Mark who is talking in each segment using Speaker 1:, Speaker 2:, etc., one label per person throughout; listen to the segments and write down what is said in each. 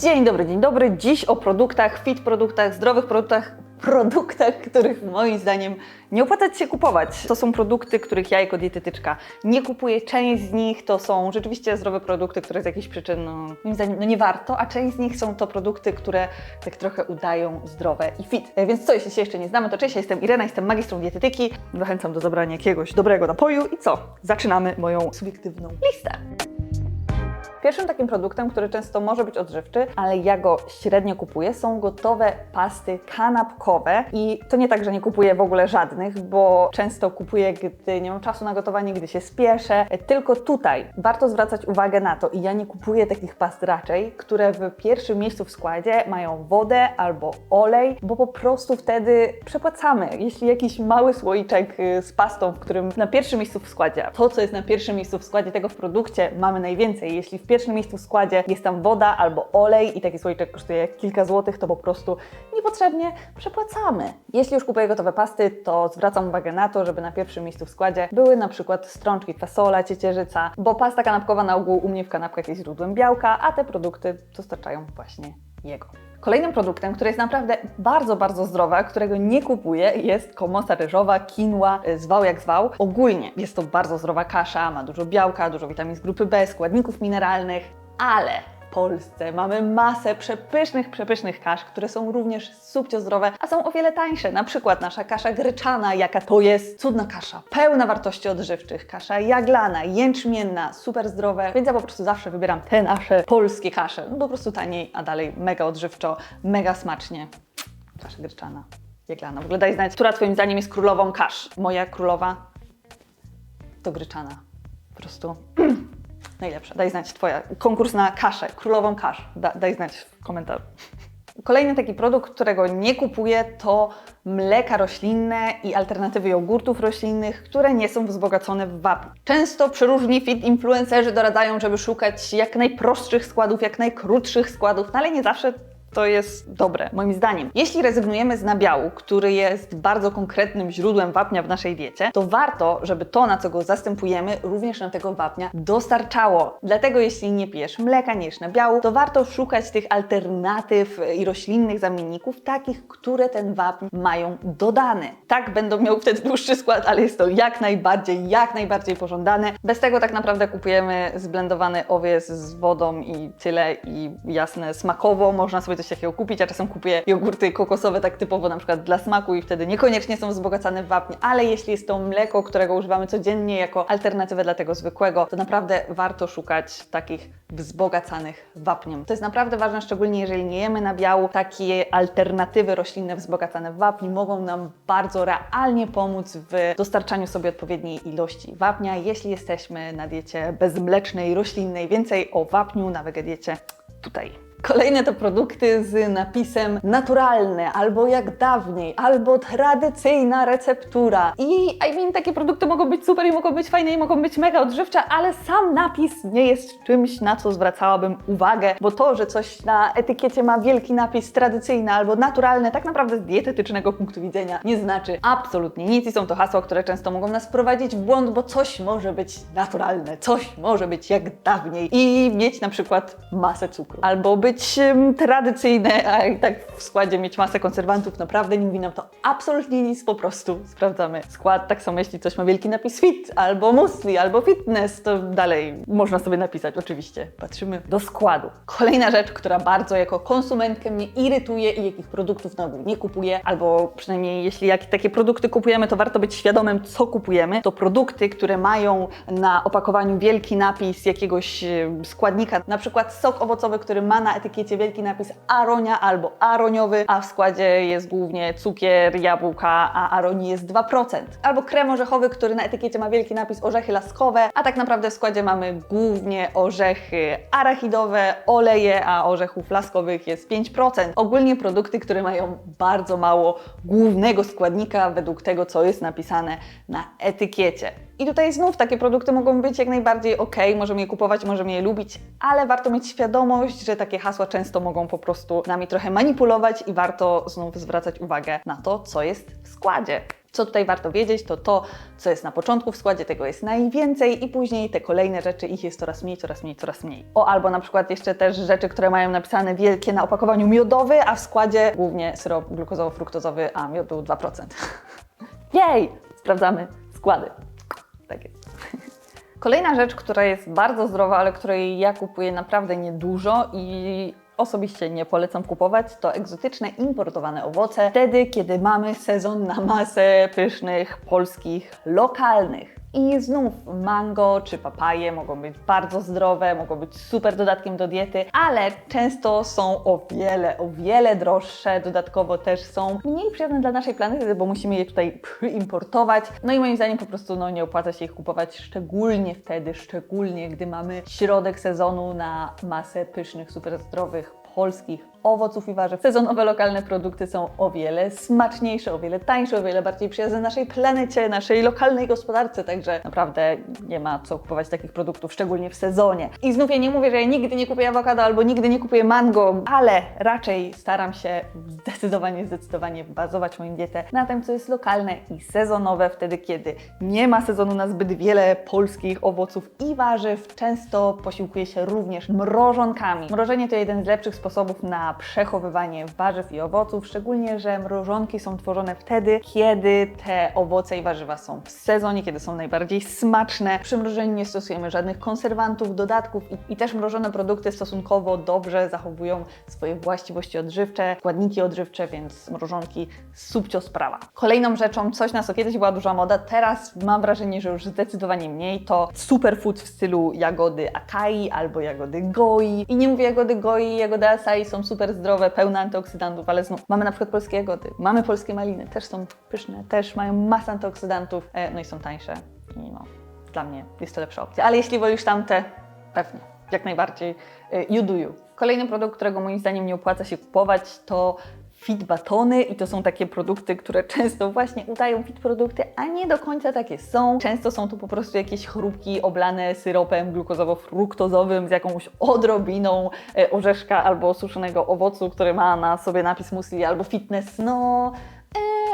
Speaker 1: Dzień dobry, dzień dobry. Dziś o produktach, fit produktach, zdrowych produktach, produktach, których moim zdaniem nie opłaca się kupować. To są produkty, których ja jako dietetyczka nie kupuję. Część z nich to są rzeczywiście zdrowe produkty, które z jakichś przyczyn, no, moim zdaniem, no nie warto, a część z nich są to produkty, które tak trochę udają zdrowe i fit. E, Więc co, jeśli się jeszcze nie znamy, to cześć, ja jestem Irena, jestem magistrą dietetyki. Zachęcam do zabrania jakiegoś dobrego napoju i co? Zaczynamy moją subiektywną listę. Pierwszym takim produktem, który często może być odżywczy, ale ja go średnio kupuję, są gotowe pasty kanapkowe. I to nie tak, że nie kupuję w ogóle żadnych, bo często kupuję, gdy nie mam czasu na gotowanie, gdy się spieszę. Tylko tutaj warto zwracać uwagę na to, i ja nie kupuję takich past raczej, które w pierwszym miejscu w składzie mają wodę albo olej, bo po prostu wtedy przepłacamy. Jeśli jakiś mały słoiczek y, z pastą, w którym na pierwszym miejscu w składzie, to co jest na pierwszym miejscu w składzie, tego w produkcie mamy najwięcej. Jeśli w pierwszym miejscu w składzie jest tam woda albo olej i taki słoiczek kosztuje kilka złotych, to po prostu niepotrzebnie przepłacamy. Jeśli już kupuję gotowe pasty, to zwracam uwagę na to, żeby na pierwszym miejscu w składzie były na przykład strączki fasola, ciecierzyca, bo pasta kanapkowa na ogół u mnie w kanapkach jest źródłem białka, a te produkty dostarczają właśnie jego. Kolejnym produktem, który jest naprawdę bardzo, bardzo zdrowy, a którego nie kupuję, jest komosa ryżowa, quinoa, y, zwał jak zwał. Ogólnie jest to bardzo zdrowa kasza, ma dużo białka, dużo witamin z grupy B, składników mineralnych, ale Polsce mamy masę przepysznych, przepysznych kasz, które są również subcio zdrowe, a są o wiele tańsze. Na przykład nasza kasza gryczana, jaka to jest cudna kasza, pełna wartości odżywczych, kasza jaglana, jęczmienna, super zdrowe, więc ja po prostu zawsze wybieram te nasze polskie kasze. No po prostu taniej, a dalej mega odżywczo, mega smacznie. Kasza gryczana, jaglana. W ogóle daj znać, która Twoim zdaniem jest królową kasz. Moja królowa to gryczana. Po prostu najlepsza. Daj znać Twoja. Konkurs na kaszę, królową kasz. Da, daj znać w komentarzu. Kolejny taki produkt, którego nie kupuję, to mleka roślinne i alternatywy jogurtów roślinnych, które nie są wzbogacone w wapń. Często przeróżni fit influencerzy doradzają, żeby szukać jak najprostszych składów, jak najkrótszych składów, no ale nie zawsze to jest dobre, moim zdaniem. Jeśli rezygnujemy z nabiału, który jest bardzo konkretnym źródłem wapnia w naszej diecie, to warto, żeby to, na co go zastępujemy, również nam tego wapnia dostarczało. Dlatego jeśli nie pijesz mleka, nie jesz nabiału, to warto szukać tych alternatyw i roślinnych zamienników, takich, które ten wapń mają dodany. Tak, będą miały wtedy dłuższy skład, ale jest to jak najbardziej, jak najbardziej pożądane. Bez tego tak naprawdę kupujemy zblendowany owiec z wodą i tyle i jasne, smakowo można sobie coś takiego kupić, a czasem kupuję jogurty kokosowe tak typowo na przykład dla smaku i wtedy niekoniecznie są wzbogacane w wapń, ale jeśli jest to mleko, którego używamy codziennie jako alternatywę dla tego zwykłego, to naprawdę warto szukać takich wzbogacanych wapniem. To jest naprawdę ważne, szczególnie jeżeli nie jemy nabiału. Takie alternatywy roślinne wzbogacane w wapń mogą nam bardzo realnie pomóc w dostarczaniu sobie odpowiedniej ilości wapnia, jeśli jesteśmy na diecie bezmlecznej, roślinnej. Więcej o wapniu na wegediecie tutaj. Kolejne to produkty z napisem naturalne, albo jak dawniej, albo tradycyjna receptura. I I mean, takie produkty mogą być super i mogą być fajne i mogą być mega odżywcze, ale sam napis nie jest czymś, na co zwracałabym uwagę, bo to, że coś na etykiecie ma wielki napis tradycyjny albo naturalne, tak naprawdę z dietetycznego punktu widzenia nie znaczy absolutnie nic i są to hasła, które często mogą nas wprowadzić w błąd, bo coś może być naturalne, coś może być jak dawniej i mieć na przykład masę cukru, albo być em, tradycyjne, a i tak w składzie mieć masę konserwantów, naprawdę nie mówi nam to absolutnie nic, po prostu sprawdzamy skład, tak samo jeśli coś ma wielki napis fit, albo musli, albo fitness, to dalej można sobie napisać, oczywiście. Patrzymy do składu. Kolejna rzecz, która bardzo jako konsumentkę mnie irytuje i jakich produktów na ogół nie kupuję, albo przynajmniej jeśli jak takie produkty kupujemy, to warto być świadomym, co kupujemy, to produkty, które mają na opakowaniu wielki napis jakiegoś składnika, na przykład sok owocowy, który ma na etykiecie wielki napis aronia albo aroniowy, a w składzie jest głównie cukier, jabłka, a aronii jest 2%. Albo krem orzechowy, który na etykiecie ma wielki napis orzechy laskowe, a tak naprawdę w składzie mamy głównie orzechy arachidowe, oleje, a orzechów laskowych jest 5%. Ogólnie produkty, które mają bardzo mało głównego składnika według tego, co jest napisane na etykiecie. I tutaj znów takie produkty mogą być jak najbardziej ok, możemy je kupować, możemy je lubić, ale warto mieć świadomość, że takie hasła często mogą po prostu nami trochę manipulować i warto znów zwracać uwagę na to, co jest w składzie. Co tutaj warto wiedzieć, to to, co jest na początku w składzie, tego jest najwięcej i później te kolejne rzeczy, ich jest coraz mniej, coraz mniej, coraz mniej. O, albo na przykład jeszcze też rzeczy, które mają napisane wielkie na opakowaniu miodowy, a w składzie głównie syrop glukozowo-fruktozowy, a miodu 2%. Jej! Sprawdzamy składy. Tak jest. Kolejna rzecz, która jest bardzo zdrowa, ale której ja kupuję naprawdę niedużo i osobiście nie polecam kupować, to egzotyczne importowane owoce, wtedy kiedy mamy sezon na masę pysznych, polskich, lokalnych. I znów mango czy papaje mogą być bardzo zdrowe, mogą być super dodatkiem do diety, ale często są o wiele, o wiele droższe. Dodatkowo też są mniej przyjazne dla naszej planety, bo musimy je tutaj importować. No i moim zdaniem po prostu no, nie opłaca się ich kupować, szczególnie wtedy, szczególnie gdy mamy środek sezonu na masę pysznych, super zdrowych, polskich owoców i warzyw. Sezonowe lokalne produkty są o wiele smaczniejsze, o wiele tańsze, o wiele bardziej przyjazne naszej planecie, naszej lokalnej gospodarce, także naprawdę nie ma co kupować takich produktów, szczególnie w sezonie. I znów ja nie mówię, że ja nigdy nie kupuję awokado albo nigdy nie kupuję mango, ale raczej staram się zdecydowanie, zdecydowanie bazować moją dietę na tym, co jest lokalne i sezonowe, wtedy kiedy nie ma sezonu na zbyt wiele polskich owoców i warzyw. Często posiłkuję się również mrożonkami. Mrożenie to jeden z lepszych sposobów na przechowywanie warzyw i owoców, szczególnie, że mrożonki są tworzone wtedy, kiedy te owoce i warzywa są w sezonie, kiedy są najbardziej smaczne. Przy mrożeniu nie stosujemy żadnych konserwantów, dodatków i, i też mrożone produkty stosunkowo dobrze zachowują swoje właściwości odżywcze, składniki odżywcze, więc mrożonki subcio sprawa. Kolejną rzeczą, coś na co kiedyś była duża moda, teraz mam wrażenie, że już zdecydowanie mniej, to superfood w stylu jagody acai albo jagody goi. I nie mówię jagody goi, jagody acai są super zdrowe, pełne antyoksydantów, ale znów mamy na przykład polskie jagody, mamy polskie maliny, też są pyszne, też mają masę antyoksydantów, e, no i są tańsze. I no, dla mnie jest to lepsza opcja. Ale jeśli wolisz tamte, pewnie, jak najbardziej, e, you do you. Kolejny produkt, którego moim zdaniem nie opłaca się kupować, to fit batony i to są takie produkty, które często właśnie udają fit produkty, a nie do końca takie są. Często są to po prostu jakieś chrupki oblane syropem glukozowo-fruktozowym z jakąś odrobiną e, orzeszka albo suszonego owocu, który ma na sobie napis musli albo fitness. No, e,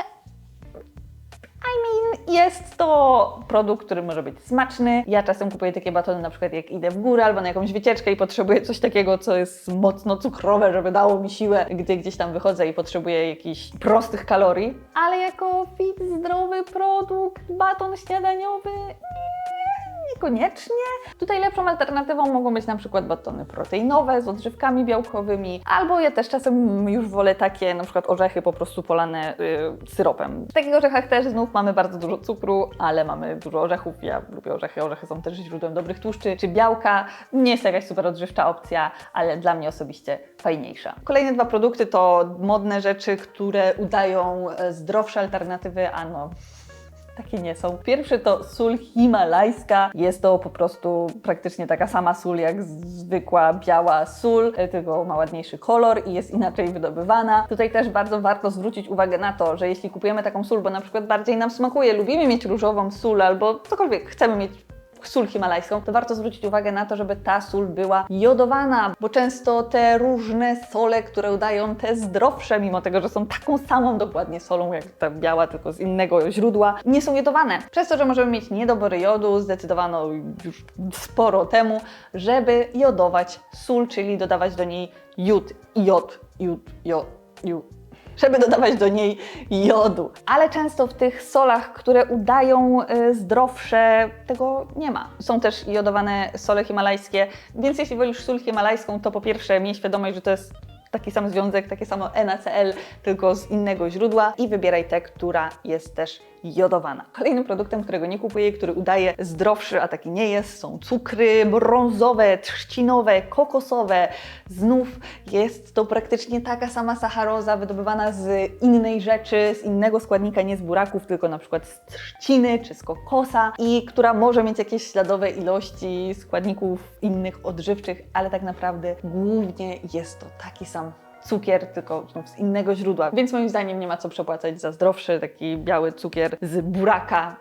Speaker 1: jest to produkt, który może być smaczny. Ja czasem kupuję takie batony na przykład jak idę w górę albo na jakąś wycieczkę i potrzebuję coś takiego, co jest mocno cukrowe, żeby dało mi siłę, gdy gdzieś tam wychodzę i potrzebuję jakichś prostych kalorii. Ale jako fit, zdrowy produkt, baton śniadaniowy, nie, niekoniecznie. Tutaj lepszą alternatywą mogą być na przykład batony proteinowe z odżywkami białkowymi, albo ja też czasem już wolę takie na przykład orzechy po prostu polane y, syropem. W takich orzechach też znów mamy bardzo dużo cukru, ale mamy dużo orzechów. Ja lubię orzechy, orzechy są też źródłem dobrych tłuszczy czy białka. Nie jest to jakaś super odżywcza opcja, ale dla mnie osobiście fajniejsza. Kolejne dwa produkty to modne rzeczy, które udają e, zdrowsze alternatywy, a no takie nie są. Pierwszy to sól himalajska. Jest to po prostu praktycznie taka sama sól jak zwykła biała sól, e, tylko ma ładniejszy kolor i jest inaczej wydobywana. Tutaj też bardzo warto zwrócić uwagę na to, że jeśli kupujemy taką sól, bo na przykład bardziej nam smakuje, lubimy mieć różową sól albo cokolwiek chcemy mieć sól himalajską, to warto zwrócić uwagę na to, żeby ta sól była jodowana, bo często te różne sole, które udają te zdrowsze, mimo tego, że są taką samą dokładnie solą jak ta biała, tylko z innego źródła, nie są jodowane. Przez to, że możemy mieć niedobory jodu, zdecydowano już sporo temu, żeby jodować sól, czyli dodawać do niej jód, jod, jód, jod, jód żeby dodawać do niej jodu. Ale często w tych solach, które udają y, zdrowsze, tego nie ma. Są też jodowane sole himalajskie, więc jeśli wolisz sól himalajską, to po pierwsze miej świadomość, że to jest taki sam związek, takie samo NaCl, tylko z innego źródła i wybieraj tę, która jest też jodowana. Kolejnym produktem, którego nie kupuję, który udaje zdrowszy, a taki nie jest, są cukry brązowe, trzcinowe, kokosowe. Znów jest to praktycznie taka sama sacharoza wydobywana z innej rzeczy, z innego składnika, nie z buraków, tylko na przykład z trzciny czy z kokosa i która może mieć jakieś śladowe ilości składników innych odżywczych, ale tak naprawdę głównie jest to taki sam cukier, tylko znów z innego źródła. Więc moim zdaniem nie ma co przepłacać za zdrowszy, taki biały cukier z buraka.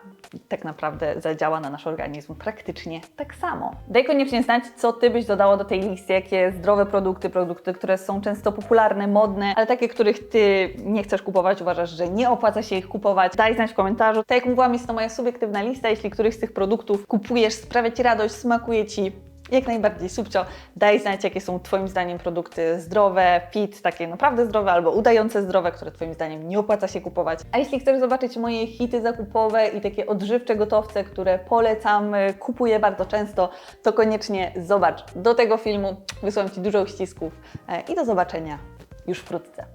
Speaker 1: Tak naprawdę zadziała na nasz organizm praktycznie tak samo. Daj koniecznie znać, co Ty byś dodała do tej listy, jakie zdrowe produkty, produkty, które są często popularne, modne, ale takie, których Ty nie chcesz kupować, uważasz, że nie opłaca się ich kupować. Daj znać w komentarzu. Tak jak mówiłam, jest to moja subiektywna lista. Jeśli któryś z tych produktów kupujesz, sprawia Ci radość, smakuje Ci, jak najbardziej subcio. Daj znać, jakie są Twoim zdaniem produkty zdrowe, fit, takie naprawdę zdrowe albo udające zdrowe, które Twoim zdaniem nie opłaca się kupować. A jeśli chcesz zobaczyć moje hity zakupowe i takie odżywcze gotowce, które polecam, kupuję bardzo często, to koniecznie zobacz do tego filmu. Wysyłam Ci dużo ścisków e, i do zobaczenia już wkrótce.